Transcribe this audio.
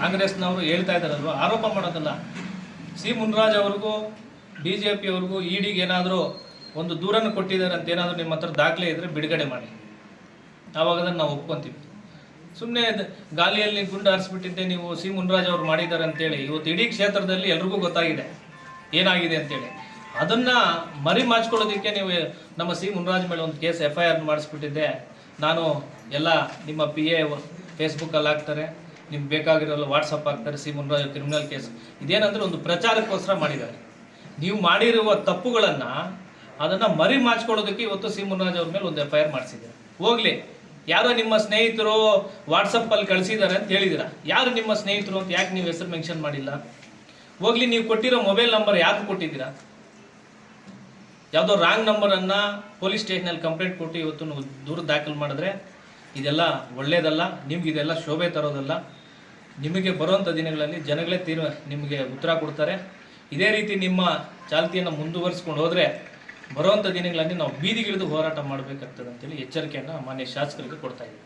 ಕಾಂಗ್ರೆಸ್ನವರು ಹೇಳ್ತಾ ಇದ್ದಾರಲ್ವ? ಆರೋಪ ಮಾಡೋದಲ್ಲ. ಸಿ. ಮುನ್ರಾಜ್ ಅವ್ರಿಗೂ ಬಿ ಜೆ ಪಿಯವ್ರಿಗೂ ಇಡಿಗೆ ಏನಾದರೂ ಒಂದು ದೂರನ್ನು ಕೊಟ್ಟಿದ್ದಾರೆ ಅಂತ ಏನಾದರೂ ನಿಮ್ಮ ಹತ್ರ ದಾಖಲೆ ಇದ್ದರೆ ಬಿಡುಗಡೆ ಮಾಡಿ. ಆವಾಗ ಅದನ್ನು ನಾವು ಒಪ್ಕೊತೀವಿ. ಸುಮ್ಮನೆ ಗಾಲಿಯಲ್ಲಿ ಗುಂಡು ಹಾರಿಸ್ಬಿಟ್ಟಿದ್ದೆ, ನೀವು ಸಿ. ಮುನ್ರಾಜ್ ಅವ್ರು ಮಾಡಿದ್ದಾರೆ ಅಂತೇಳಿ. ಇವತ್ತು ಇಡೀ ಕ್ಷೇತ್ರದಲ್ಲಿ ಎಲ್ರಿಗೂ ಗೊತ್ತಾಗಿದೆ. ಏನಾಗಿದೆ ಅಂತೇಳಿ. ಅದನ್ನು ಮರಿ ಮಾಚ್ಕೊಳ್ಳೋದಕ್ಕೆ ನೀವು ನಮ್ಮ ಸಿ. ಮುನ್ರಾಜ್ ಮೇಲೆ ಒಂದು ಕೇಸ್ ಎಫ್ ಐ ಆರ್ ಮಾಡಿಸ್ಬಿಟ್ಟಿದ್ದೆ. ನಾನು ಎಲ್ಲ ನಿಮ್ಮ ಪಿ ಎ ಫೇಸ್ಬುಕ್ಕಲ್ಲಿ ಹಾಕ್ತಾರೆ. ನಿಮ್ಗೆ ಬೇಕಾಗಿರೋಲ್ಲ ವಾಟ್ಸಪ್ ಹಾಕ್ತಾರೆ, ಸಿ ಮುನ್ರಾಜ್ ಕ್ರಿಮಿನಲ್ ಕೇಸ್ ಇದೇನಂದ್ರೆ ಒಂದು ಪ್ರಚಾರಕ್ಕೋಸ್ಕರ ಮಾಡಿದ್ದಾರೆ. ನೀವು ಮಾಡಿರುವ ತಪ್ಪುಗಳನ್ನು ಅದನ್ನು ಮರಿ ಮಾಚ್ಕೊಳ್ಳೋದಕ್ಕೆ ಇವತ್ತು ಸಿ ಮುನ್ರಾಜ್ ಅವ್ರ ಮೇಲೆ ಒಂದು ಎಫ್ ಐ ಆರ್ ಮಾಡಿಸಿದ್ದೀರ. ಹೋಗ್ಲಿ. ಯಾರೋ ನಿಮ್ಮ ಸ್ನೇಹಿತರು ವಾಟ್ಸಪ್ಪಲ್ಲಿ ಕಳಿಸಿದ್ದಾರೆ ಅಂತ ಹೇಳಿದಿರ ಯಾರು ನಿಮ್ಮ ಸ್ನೇಹಿತರು ಅಂತ ಯಾಕೆ ನೀವು ಹೆಸರು ಮೆನ್ಷನ್ ಮಾಡಿಲ್ಲ? ಹೋಗ್ಲಿ, ನೀವು ಕೊಟ್ಟಿರೋ ಮೊಬೈಲ್ ನಂಬರ್ ಯಾಕೆ ಕೊಟ್ಟಿದ್ದೀರಾ? ಯಾವುದೋ ರಾಂಗ್ ನಂಬರನ್ನು ಪೊಲೀಸ್ ಸ್ಟೇಷನಲ್ಲಿ ಕಂಪ್ಲೇಂಟ್ ಕೊಟ್ಟು ಇವತ್ತು ದೂರ ದಾಖಲು ಮಾಡಿದ್ರೆ ಇದೆಲ್ಲ ಒಳ್ಳೆಯದಲ್ಲ ನಿಮ್ಗೆ ಇದೆಲ್ಲ ಶೋಭೆ ತರೋದಲ್ಲ. ನಿಮಗೆ ಬರುವಂಥ ದಿನಗಳಲ್ಲಿ ಜನಗಳೇ ತೀರ್ ನಿಮಗೆ ಉತ್ತರ ಕೊಡ್ತಾರೆ. ಇದೇ ರೀತಿ ನಿಮ್ಮ ಚಾಲ್ತಿಯನ್ನು ಮುಂದುವರಿಸ್ಕೊಂಡು ಹೋದರೆ ಬರುವಂಥ ದಿನಗಳಲ್ಲಿ ನಾವು ಬೀದಿಗಿಳಿದು ಹೋರಾಟ ಮಾಡಬೇಕಾಗ್ತದೆ ಅಂತೇಳಿ ಎಚ್ಚರಿಕೆಯನ್ನು ಮಾನ್ಯ ಶಾಸಕರಿಗೆ ಕೊಡ್ತಾ ಇದ್ದೀವಿ